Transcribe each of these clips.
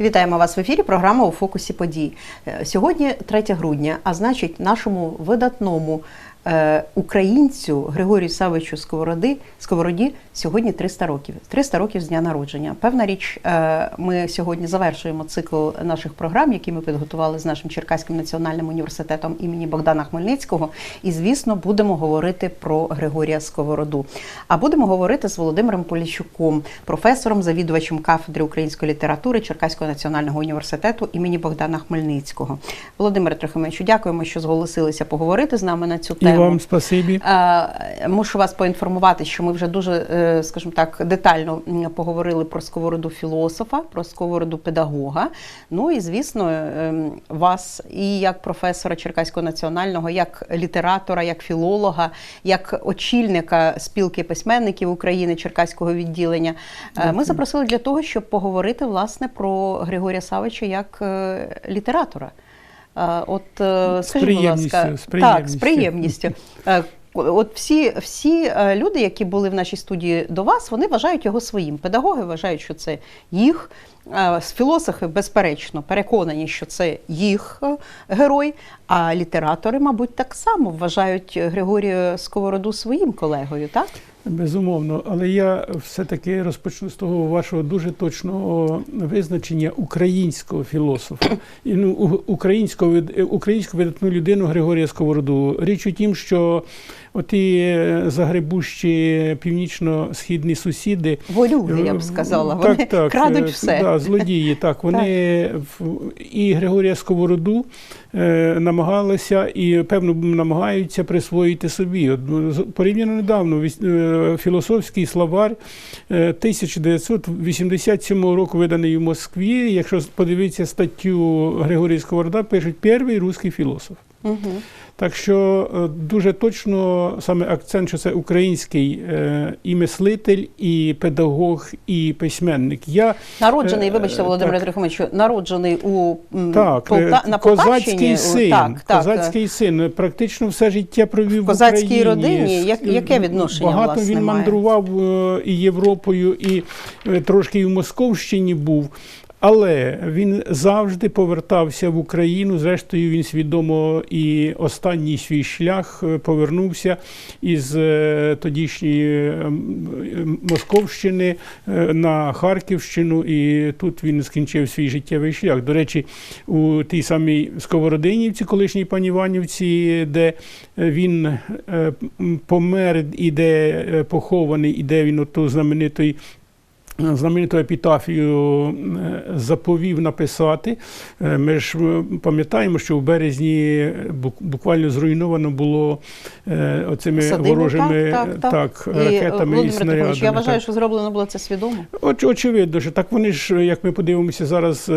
Вітаємо вас в ефірі. Програма у фокусі подій. Е, Сьогодні 3 грудня, а значить, нашому видатному українцю Григорію Савичу Сковороди Сковороді сьогодні 300 років. 300 років з дня народження. Певна річ, е, ми сьогодні завершуємо цикл наших програм, які ми підготували з нашим Черкаським національним університетом імені Богдана Хмельницького. І, звісно, будемо говорити про Григорія Сковороду. А будемо говорити з Володимиром Поліщуком, професором, завідувачем кафедри української літератури Черкаського національного університету імені Богдана Хмельницького. Володимире Трохимовичу, дякуємо, що зголосилися поговорити з нами на цю І тему. вам спасибі. Е, Мушу вас поінформувати, що ми вже дуже, е, скажімо так, детально поговорили про сковороду філософа, про сковороду педагога. Ну і звісно, ем, вас і як професора Черкаського національного, як літератора, як філолога, як очільника спілки письменників України Черкаського відділення. е, Ми запросили для того, щоб поговорити власне про Григорія Савича як е, літератора. От е, З скажіть, будь ласка, приємністю, з так, з приємністю. приємністю. Е, От всі, всі е, люди, які були в нашій студії до вас, вони вважають його своїм. Педагоги вважають, що це їх. Е, Філософи, безперечно, переконані, що це їх е, герой. А літератори, мабуть, так само вважають Григорія Сковороду своїм колегою, так? Безумовно, але я все-таки розпочну з того вашого дуже точного визначення українського філософа і ну, українського е, українську видатну людину Григорія Сковороду. Річ у тім, що оті е, загребущі північно-східні сусіди. Волюги, я б сказала. Вони Так, так, крадуть е, все. Да, злодії, так. Вони в- і Григорія Сковороду е, намагалися і, певно, намагаються присвоїти собі. От, ну, порівняно недавно е, філософський словар е, 1987 року виданий у Москві. Якщо подивитися статтю Григорія Сковорода, пишуть перший русський філософ. Угу. Так що е, дуже точно саме акцент, що це український е, і мислитель, і педагог, і письменник. Я Народжений, Е, вибачте, Володимире так. Трохимовичу, народжений у так, Полта... на козацький син, Так, так. козацький син, практично все життя провів В козацькій в Україні. родині? Як- яке відношення, Багато власне, він має? мандрував і Європою, і трошки і в Московщині був. Але він завжди повертався в Україну. Зрештою, він свідомо і останній свій шлях е, повернувся із е, тодішньої е, Московщини на Харківщину, і тут він скінчив свій життєвий шлях. До речі, у тій самій Сковородинівці, колишній Паніванівці, де він помер і де похований, і де він ото знаменитий знамениту епітафію е, заповів написати. Е, Ми ж пам'ятаємо, що в березні бук- буквально зруйновано було е, оцими Садиби, ворожими так, так, так. так, І, ракетами і, Володимир снарядами. Трохимович, я вважаю, так. що зроблено було це свідомо. Оч, очевидно, що так вони ж, як ми подивимося зараз,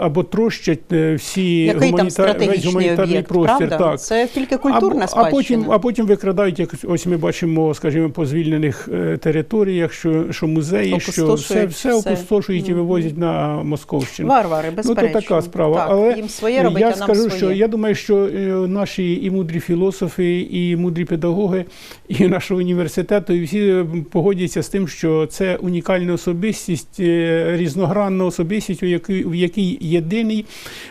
або трощать всі Який там гуманітар... весь гуманітарний об'єкт, простір. правда? Так. Це тільки культурна а, а потім, а потім викрадають, як ось ми бачимо, скажімо, по звільнених територіях, що, що музеї, що все, Опустошують все все. опустошують і вивозять на Московщину. Варвари, Ну, безперечно. то така справа. Так, Але їм своє робить, я а нам скажу, своє. що я думаю, що е, наші і мудрі філософи, і мудрі педагоги, і нашого університету, і всі е, погодяться з тим, що це унікальна особистість, е, різногранна особистість, у якій, в якій єдиний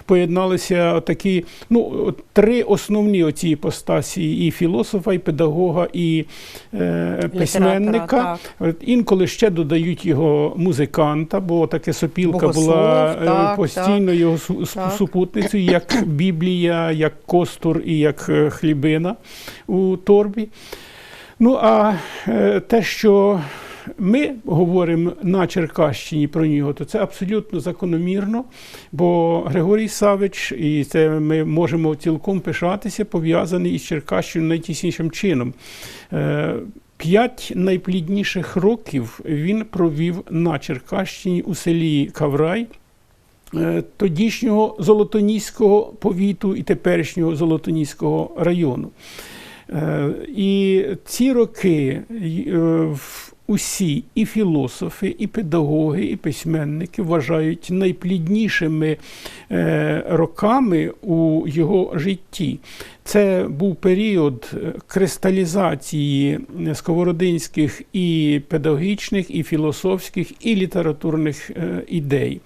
поєдналися такі, ну, три основні оці іпостасі: і філософа, і педагога, і е, письменника. так. Інколи ще додають його музиканта, бо таке сопілка Богослов, була е, так, постійно його су- су- Так. супутницею, як Біблія, як костур і як е, хлібина у торбі. Ну а е, те, що ми говоримо на Черкащині про нього, то це абсолютно закономірно, бо Григорій Савич, і це ми можемо цілком пишатися, пов'язаний із Черкащиною найтіснішим чином. П'ять найплідніших років він провів на Черкащині у селі Каврай. е, Тодішнього Золотоніського повіту і теперішнього Золотоніського району. Е, І ці роки е, в- усі і філософи, і педагоги, і письменники вважають найпліднішими е, роками у його житті. Це був період е, кристалізації сковородинських і педагогічних, і філософських, і літературних е, ідей.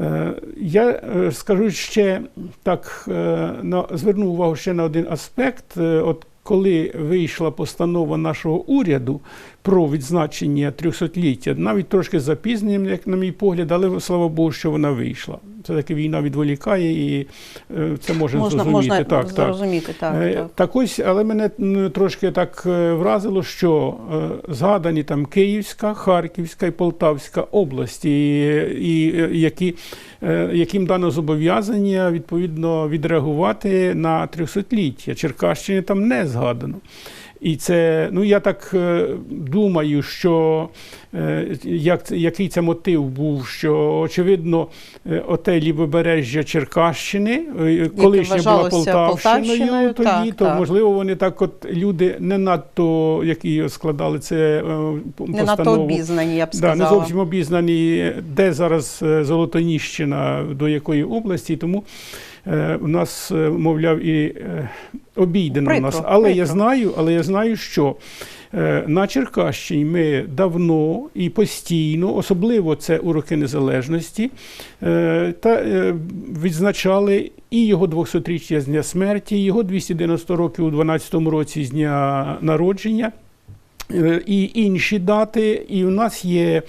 Е, Я е, скажу ще так, е, зверну увагу ще на один аспект. Е, От коли вийшла постанова нашого уряду про відзначення 300-ліття, навіть трошки запізненням, як на мій погляд, але слава Богу, що вона вийшла. Це таки війна відволікає, і е, це можна, Можна, зрозуміти. можна так, так. зрозуміти, так. Е, так. Так ось, але мене трошки так е, вразило, що згадані там Київська, Харківська і Полтавська області, і, і які, яким дано зобов'язання відповідно відреагувати на 300-ліття. Черкащини там не згадано. І це, ну я так е, думаю, що як, який це мотив був, що очевидно, е, оте лівобережжя Черкащини, е, колишня була Полтавщиною, тоді, так, то так. можливо вони так, от люди не надто, які складали це е, Не надто обізнані, я б Да, не зовсім обізнані, де зараз е, Золотоніщина, до якої області, тому е, у нас, е, мовляв, і е, обійдено нас. Але я знаю, але я знаю, що е, на Черкащині ми давно і постійно, особливо це у роки незалежності, е, та е, відзначали і його 200-річчя з дня смерті, і його 290 років у 12-му році з дня народження. Е, І інші дати, і в нас є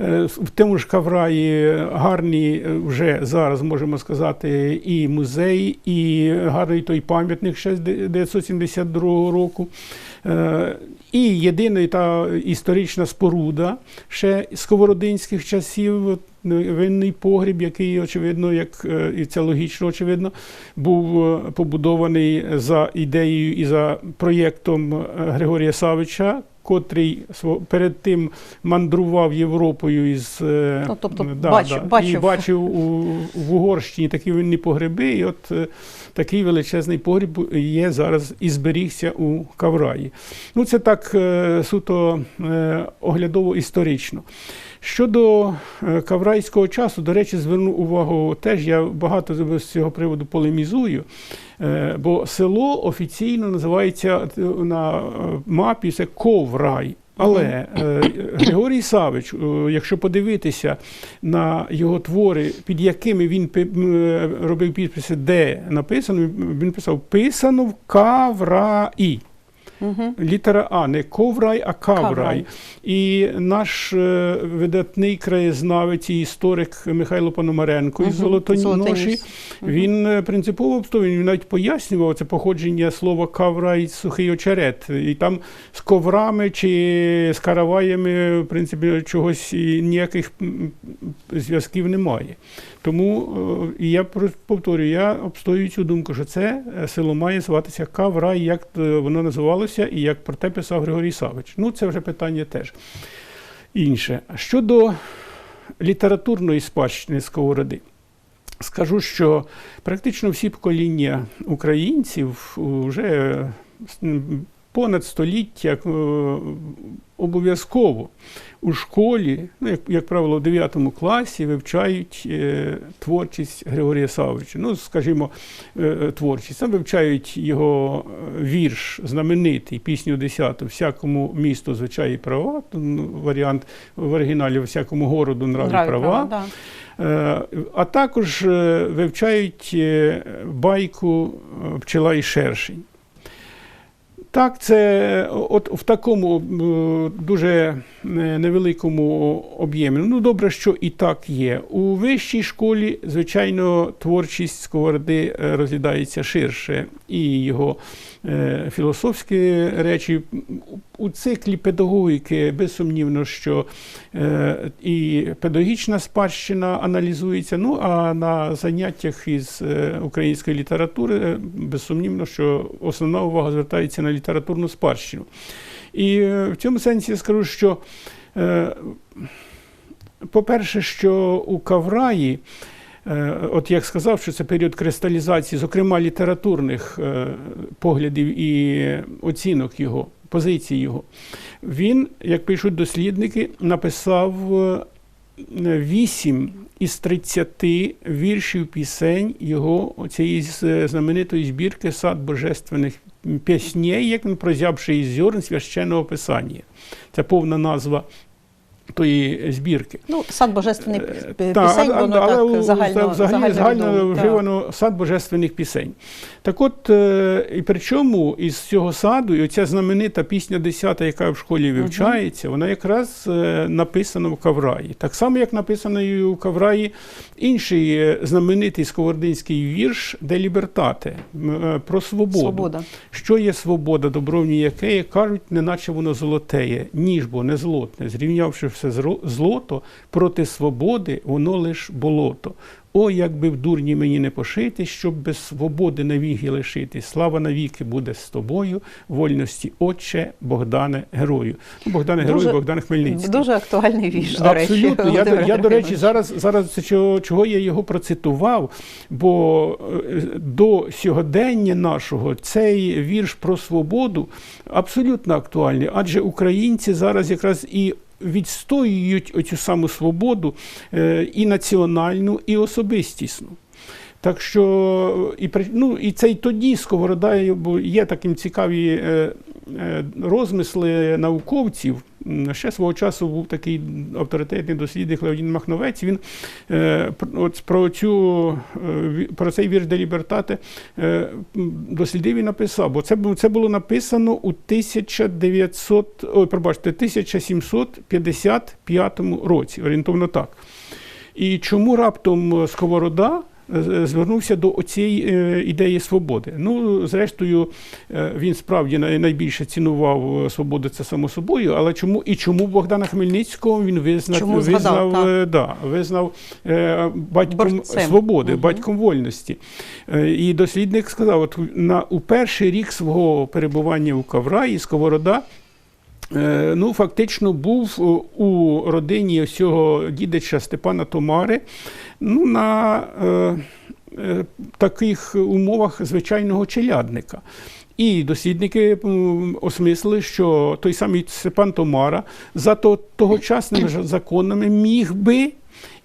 е, в тому ж Кавраї гарні е, вже зараз можемо сказати і музей, і гарний той пам'ятник ще з 1972 року. І єдина та історична споруда ще сковородинських часів. е, Винний погріб, який, очевидно, як і це логічно, очевидно, був побудований за ідеєю і за проєктом Григорія Савича, котрий перед тим мандрував Європою із е, Ну, тобто да, бачив- да, і бачив. бачив у, в Угорщині такі винні погреби. І от е, такий величезний погріб є зараз і зберігся у Кавраї. Ну, це так е, суто оглядово історично. Щодо е, каврайського часу, до речі, зверну увагу теж, я багато з цього приводу полемізую, е, бо село офіційно називається е, на мапі це Коврай. Але Григорій Савич, якщо подивитися на його твори, під якими він робив підписи, де написано, він писав писано в Кавраї. Угу. Літера А, не коврай, а каврай. Каврай. І наш е, видатний краєзнавець і історик Михайло Пономаренко із Мгм, Золотоноші, Золотоніж. Він е, принципово обстоював, він навіть пояснював це походження слова кавра і сухий очерет. І там з коврами чи з караваями, в принципі, чогось ніяких зв'язків немає. Тому е, і я повторюю, я обстоюю цю думку, що це е, село має зватися Каврай, як е, воно називалося і як про те писав Григорій Савич. Ну, це вже питання теж інше. Щодо літературної спадщини Сковороди. Скажу, що практично всі покоління українців вже понад століття е, обов'язково у школі, ну, як, як правило, в 9 класі вивчають е, творчість Григорія Савича. Ну, скажімо, е, творчість. Там вивчають його вірш знаменитий, пісню 10 всякому місту звичаї права. ну, Варіант в оригіналі всякому городу Нраві права. да. Е, А також вивчають байку пчела і шершень. Так, це от в такому е, дуже е, невеликому об'ємі. Ну, добре, що і так є. У вищій школі, звичайно, творчість Сковороди е, розглядається ширше, і його філософські речі. У циклі педагогіки безсумнівно, що е, і педагогічна спадщина аналізується. Ну а на заняттях із е, української літератури е, безсумнівно, що основна увага звертається на літературну спадщину. І е, в цьому сенсі я скажу, що, е, по-перше, що у Кавраї. Е, От як сказав, що це період кристалізації, зокрема літературних е, поглядів і оцінок його, позицій його, він, як пишуть дослідники, написав е, вісім із 30 віршів пісень його цієї знаменитої збірки Сад божественних пісней, як він прозябши із зерн священного писання. Це повна назва тої збірки. Ну, сад божественних Е, пі- та, пісень, воно але так загально, взагалі загально вживано сад божественних пісень. Так от, е, і причому із цього саду, і оця знаменита пісня 10, яка в школі вивчається, вона якраз е, написана в Кавраї. Так само, як написано і у Кавраї інший знаменитий сковородинський вірш Де лібертате про свободу. Свобода. Що є свобода, добровні якеє, кажуть, неначе воно золотеє, ніж бо не злотне, зрівнявши все злото, проти свободи воно лиш болото. О, як би в дурні мені не пошити, щоб без свободи навіки лишити. Слава навіки буде з тобою, вольності, Отче, Богдане, герою. Ну, Богдане Дуже- Герой, Богдан Хмельницький. Дуже актуальний вірш, до речі. Абсолютно. Я, до- я, до речі, зараз, зараз чого, чого я його процитував, бо е, до сьогодення нашого цей вірш про свободу абсолютно актуальний, адже українці зараз якраз і відстоюють оцю саму свободу е, і національну, і особистісну. Так що і ну, і це й тоді Сковорода є таким цікаві е, розмисли науковців. Ще свого часу був такий авторитетний дослідник Леонід Махновець. Він е, от про цю е, про цей вірш де лібертате е, дослідив і написав, бо це, це було написано у 1900, ой, пробачте, 1755 році, орієнтовно так. І чому раптом е, Сковорода е, звернувся до цієї ідеї свободи? Ну, зрештою, е, він справді найбільше цінував е, свободу, це само собою, але чому і чому Богдана Хмельницького він визнав, Чому згадав, визнав, е, да, визнав е, батьком Борцем. свободи, Мгм. батьком вольності. Е, І дослідник сказав, от на у перший рік свого перебування у Кавраї Сковорода Е, Ну, фактично був е, у родині цього дідича Степана Томари ну, на е, е, таких умовах звичайного челядника. І дослідники осмислили, що той самий Степан Томара за то, тогочасними законами міг би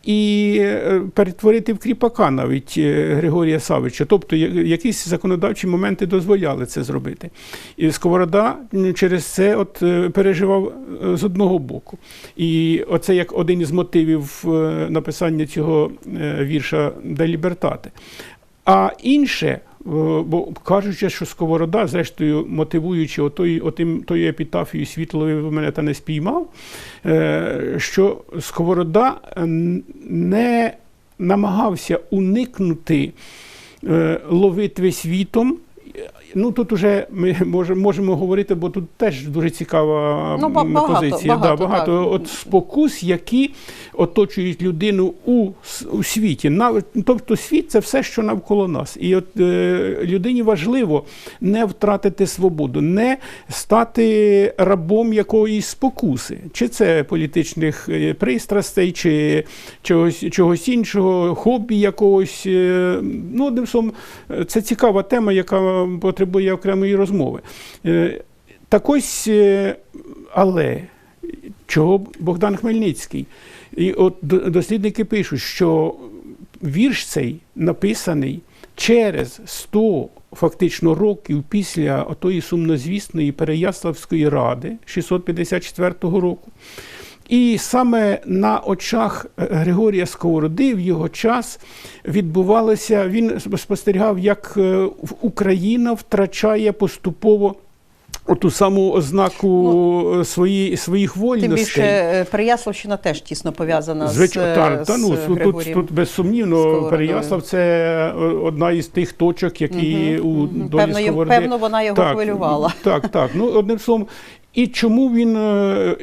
і е, перетворити в кріпака навіть е, Григорія Савича. Тобто якісь законодавчі моменти дозволяли це зробити. І Сковорода через це от е, переживав з одного боку. І оце як один із мотивів написання цього вірша Де лібертати. А інше, бо кажучи, що Сковорода, зрештою, мотивуючи отою, отим, тою епітафією світлові ви мене та не спіймав, е, що Сковорода е, не намагався уникнути е, ловитви світом. Ну тут уже ми можемо, можемо говорити, бо тут теж дуже цікава Ну, багато, позиція. багато, да, багато так. от спокус, які оточують людину у, у світі. Нав- Тобто світ це все, що навколо нас. І от е, людині важливо не втратити свободу, не стати рабом якоїсь спокуси, чи це політичних е, пристрастей, чи чогось, чогось іншого, хобі якогось. е, Ну, одним словом, це цікава тема, яка потребує окремої розмови. Е, Так ось, е, але чого Богдан Хмельницький? І от дослідники пишуть, що вірш цей написаний через 100 фактично років після отої сумнозвісної Переяславської ради 654 року. І саме на очах е, Григорія Сковороди в його час відбувалося, він спостерігав, як е, Україна втрачає поступово оту саму ознаку е, свої, своїх Тим вольностей. більше е, Переяславщина теж тісно пов'язана з, та, та, ну, з тут, тут, безсумнівно. Переяслав це одна із тих точок, які Мгм, у долі Певно, Сковороди. певно, вона його хвилювала. Так, так. Ну, одним словом, і чому він е,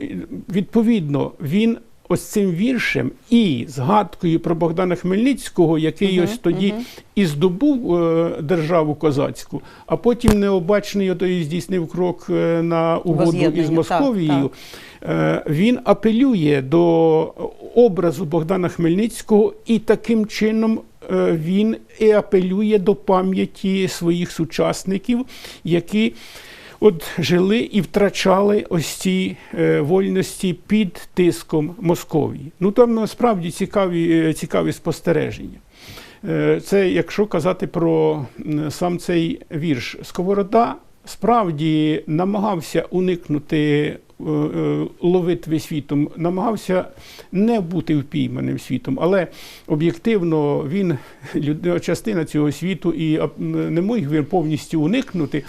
відповідно він ось цим віршем і згадкою про Богдана Хмельницького, який Мгм, ось тоді мгм. і здобув е, державу козацьку, а потім необачний ото і здійснив крок е, на угоду із так, Московією. Е, Він апелює до образу Богдана Хмельницького, і таким чином він і апелює до пам'яті своїх сучасників, які от жили і втрачали ось ці е, вольності під тиском Московії. Ну там насправді цікаві, е, цікаві спостереження. Е, Це якщо казати про сам цей вірш, Сковорода справді намагався уникнути ловитви світом, намагався не бути впійманим світом, але об'єктивно він частина цього світу і не міг він повністю уникнути.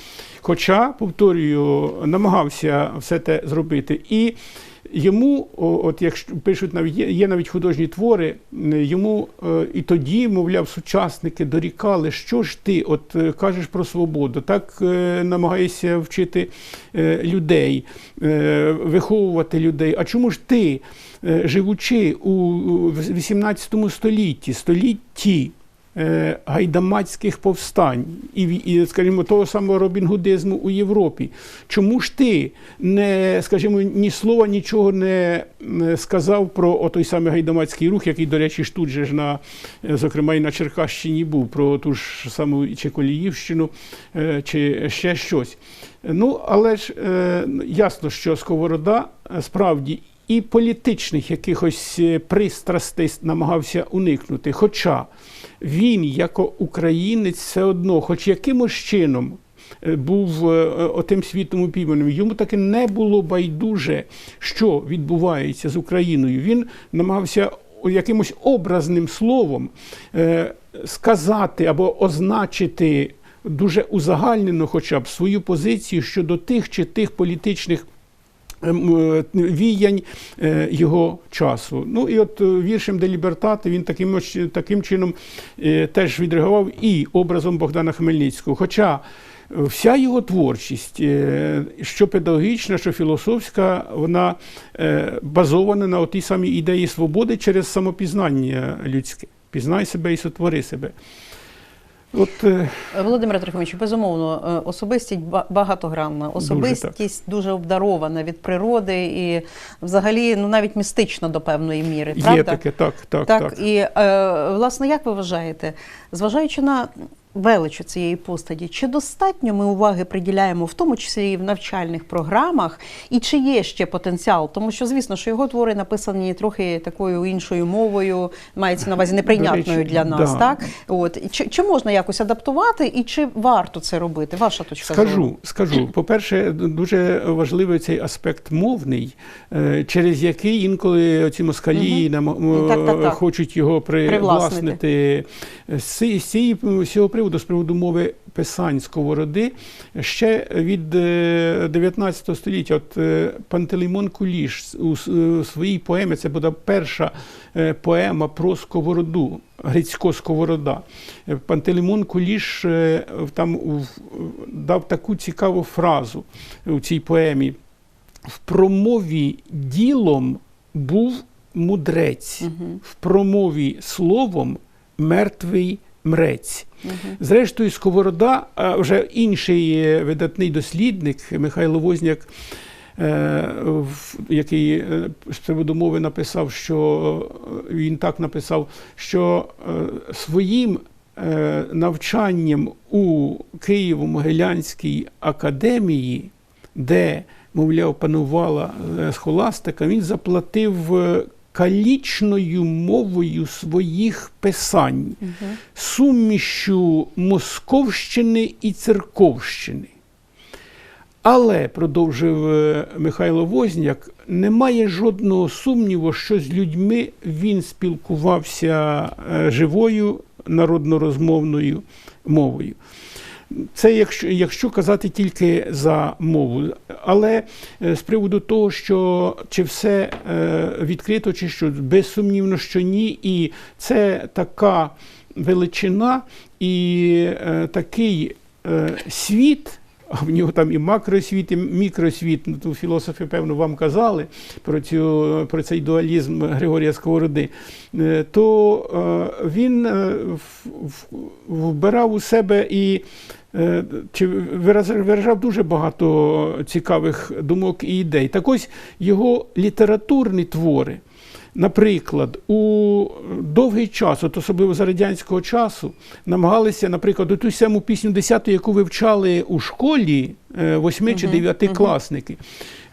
Хоча, повторюю, намагався все те зробити. І Йому, от якщо пишуть навіть є, навіть художні твори, йому е, і тоді, мовляв, сучасники дорікали, що ж ти от е, кажеш про свободу, так е, намагаєшся вчити людей, виховувати людей. А чому ж ти, живучи у у 18 столітті, столітті гайдамацьких повстань і, скажімо, того самого робінгудизму у Європі. Чому ж ти не, скажімо, ні слова нічого не сказав про той самий гайдамацький рух, який, до речі, ж тут же ж на, е, зокрема, і на Черкащині був, про ту ж саму чи Коліївщину, е, чи ще щось. Ну, але ж е, ясно, що Сковорода е, справді і політичних якихось е, пристрастей намагався уникнути. Хоча він, як українець, все одно, хоч якимось чином е, був е, отим світом упійманим, йому таки не було байдуже, що відбувається з Україною. Він намагався якимось образним словом е, сказати або означити дуже узагальнено, хоча б свою позицію щодо тих чи тих політичних. Ем, е, Віянь е, його часу. Ну і от е, віршем де Лібертати він таким, таким чином теж відреагував і образом Богдана Хмельницького. Хоча вся його творчість, що педагогічна, що філософська, вона базована на тій самій ідеї свободи через самопізнання людське. Пізнай себе і сотвори себе. От е, Володимир Трохимович, безумовно, е, особистість багатогранна, особистість дуже, обдарована від природи і взагалі ну навіть містична до певної міри. є правда? таке, так, так, Так, так. і е, власне, як ви вважаєте, зважаючи на величу цієї постаті, чи достатньо ми уваги приділяємо, в тому числі і в навчальних програмах, і чи є ще потенціал? Тому що, звісно, що його твори написані трохи такою іншою мовою, мається на увазі неприйнятною для нас, да. так? От чи, чи можна якось адаптувати, і чи варто це робити? Ваша точка зору? Скажу, скажу. По-перше, дуже важливий цей аспект мовний, е, через який інколи ці москалі нам Так, так, так. хочуть його привласнити. З цього приводу, з приводу мови писань сковороди, ще від е, 19 століття, от е, Пантелеймон Куліш у своїй поемі, це буде перша е, поема про сковороду, Грицько Сковорода. Е, Пантелеймон Куліш е, там дав таку цікаву фразу у цій поемі. В промові ділом був мудрець, в промові словом мертвий мрець. Мгм. Зрештою, Сковорода, вже інший е, видатний дослідник Михайло Возняк, е, який е, з приводу мови написав, що він так написав, що своїм навчанням у Києво-Могилянській академії, де, мовляв, панувала схоластика, він заплатив калічною мовою своїх писань Мгм. сумішю Московщини і Церковщини. Але, продовжив е, Михайло Возняк, немає жодного сумніву, що з людьми він спілкувався е, живою народнорозмовною мовою. Це якщо, якщо казати тільки за мову. Але е, з приводу того, що чи все е, відкрито, чи що безсумнівно, що ні. І це така величина і е, такий світ. А в нього там і макросвіт, і мікросвіт. Ну, то філософи, певно, вам казали про, цю, про цей дуалізм Григорія Сковороди. Е, То е, він е, вбирав у себе і чи виражав дуже багато цікавих думок і ідей. Так ось його літературні твори. Наприклад, у довгий час, от особливо за радянського часу, намагалися, наприклад, ту саму пісню 10, яку вивчали у школі 8 чи Мгм, 9 класники,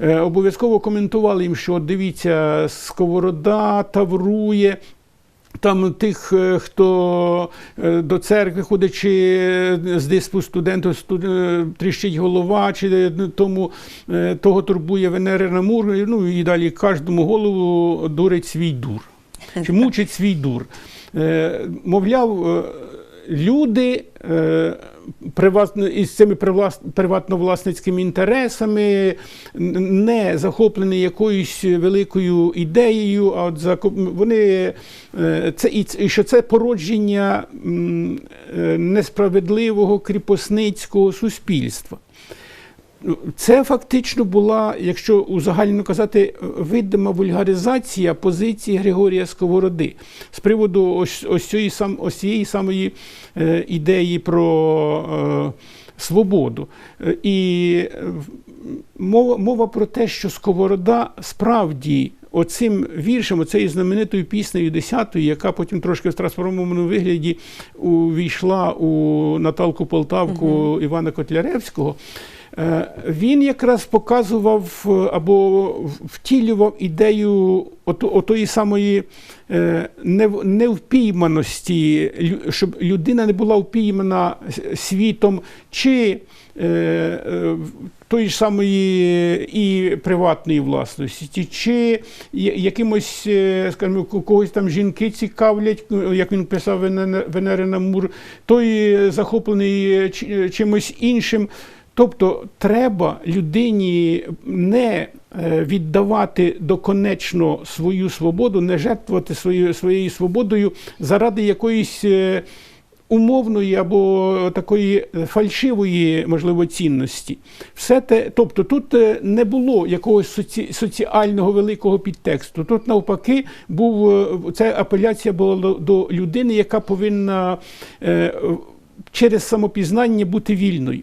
е, обов'язково коментували їм, що дивіться, сковорода таврує. Там тих, е, хто е, до церкви ходить, чи з диспу студенту студ- е, тріщить голова, чи е, тому е, того турбує Венерина мур. Ну і далі кожному голову дурить свій дур. Чи мучить свій дур. Е, Мовляв, е, люди е, із цими приватно-власницькими інтересами, не захоплені якоюсь великою ідеєю, а от вони е, це і що це породження е, несправедливого кріпосницького суспільства. Ну, Це фактично була, якщо узагальнено казати, видима вульгаризація позиції Григорія Сковороди з приводу ось, ось, цієї, сам, ось цієї самої е, ідеї про е, свободу. Е, І е, мова, мова про те, що Сковорода справді оцим віршем, оцею знаменитою піснею десятою, яка потім трошки в трансформованому вигляді увійшла у Наталку Полтавку Івана Котляревського. Е, Він якраз показував е, або втілював ідею отої самої е, невпійманості, щоб людина не була впіймана світом чи тої ж самої і приватної власності, чи якимось, скажімо, когось там жінки цікавлять, ну, як він писав Вене- Венерина Мур, той захоплений чимось іншим. Тобто треба людині не е, віддавати доконечно свою свободу, не жертвувати своєю, своєю свободою заради якоїсь е, умовної або такої е, фальшивої, можливо, цінності. Все те, тобто тут не було якогось соці, соціального великого підтексту. Тут навпаки був це апеляція була до, людини, яка повинна через самопізнання бути вільною.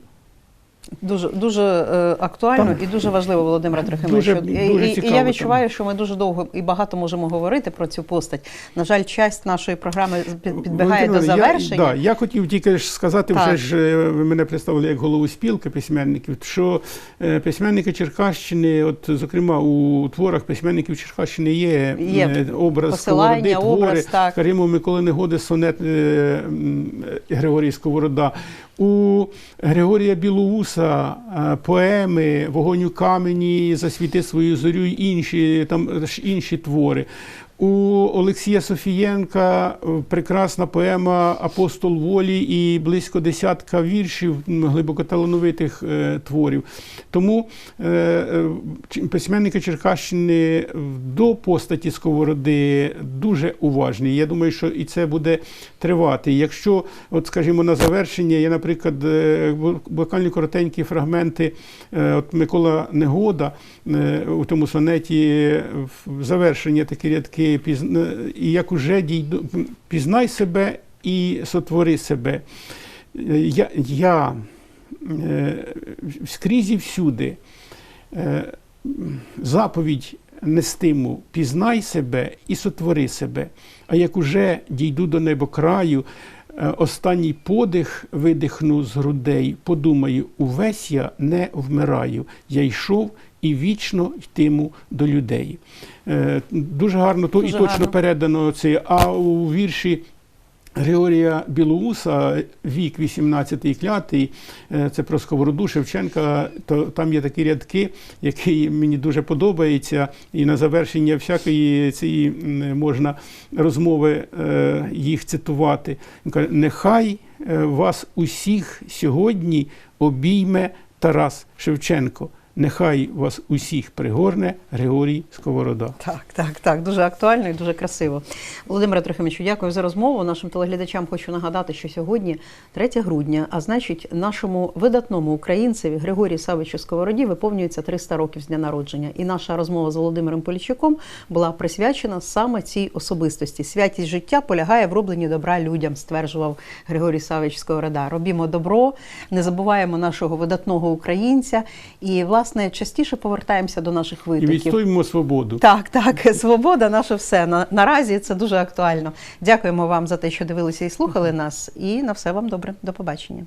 Дуже дуже е, актуально Там- і дуже важливо, Володимира Дуже- Трохимовичу. І, дуже і, і я відчуваю, що ми дуже довго і багато можемо говорити про цю постать. На жаль, часть нашої програми під- підбігає до Валентина, завершення. Я, да, я хотів тільки ж сказати, Так. вже ж е, ви мене представили як голову спілки письменників, що е, письменники Черкащини, от зокрема у творах письменників Черкащини є, Є е, образ посилання, Сковороди, твори, образ, так. скажімо, Миколи Негоди, сонет е, е, Григорій Сковорода. У Григорія Білоуса е, поеми Вогонь у камені, Засвіти свою зорю і інші, там інші твори. У Олексія Софієнка е, прекрасна поема Апостол волі і близько десятка віршів м, глибоко талановитих е, творів. Тому е, письменники Черкащини до постаті Сковороди дуже уважні. Я думаю, що і це буде тривати. Якщо, от скажімо, на завершення, я, наприклад, буквально коротенькі фрагменти, от Микола Негода у тому сонеті завершення такі рядки, «Пізна- і як уже дійду, пізнай себе і сотвори себе. Я, я е, скрізь і всюди е, заповідь нестиму пізнай себе і сотвори себе. А як уже дійду до небокраю, е, останній подих видихну з грудей, подумаю, увесь я не вмираю. Я йшов і вічно йтиму до людей. Е, Дуже гарно то і точно гарно. передано це. А у вірші Григорія Білоуса, вік 18 клятий, е, це про Сковороду Шевченка, то там є такі рядки, які мені дуже подобаються, і на завершення всякої цієї можна розмови е, їх цитувати. Він каже, нехай вас усіх сьогодні обійме Тарас Шевченко. Нехай вас усіх пригорне Григорій Сковорода. Так, так, так, дуже актуально і дуже красиво. Володимире Трохимовичу, дякую за розмову. Нашим телеглядачам хочу нагадати, що сьогодні 3 грудня, а значить, нашому видатному українцеві Григорію Савичу Сковороді виповнюється 300 років з дня народження. І наша розмова з Володимиром Полічуком була присвячена саме цій особистості. Святість життя полягає в робленні добра людям, стверджував Григорій Савич Сковорода. Робімо добро, не забуваємо нашого видатного українця і, власне, частіше повертаємося до наших І відстоїмо відстоюємо свободу. Так, так, свобода наше все. На, наразі це дуже актуально. Дякуємо вам за те, що дивилися і слухали нас. І на все вам добре. До побачення.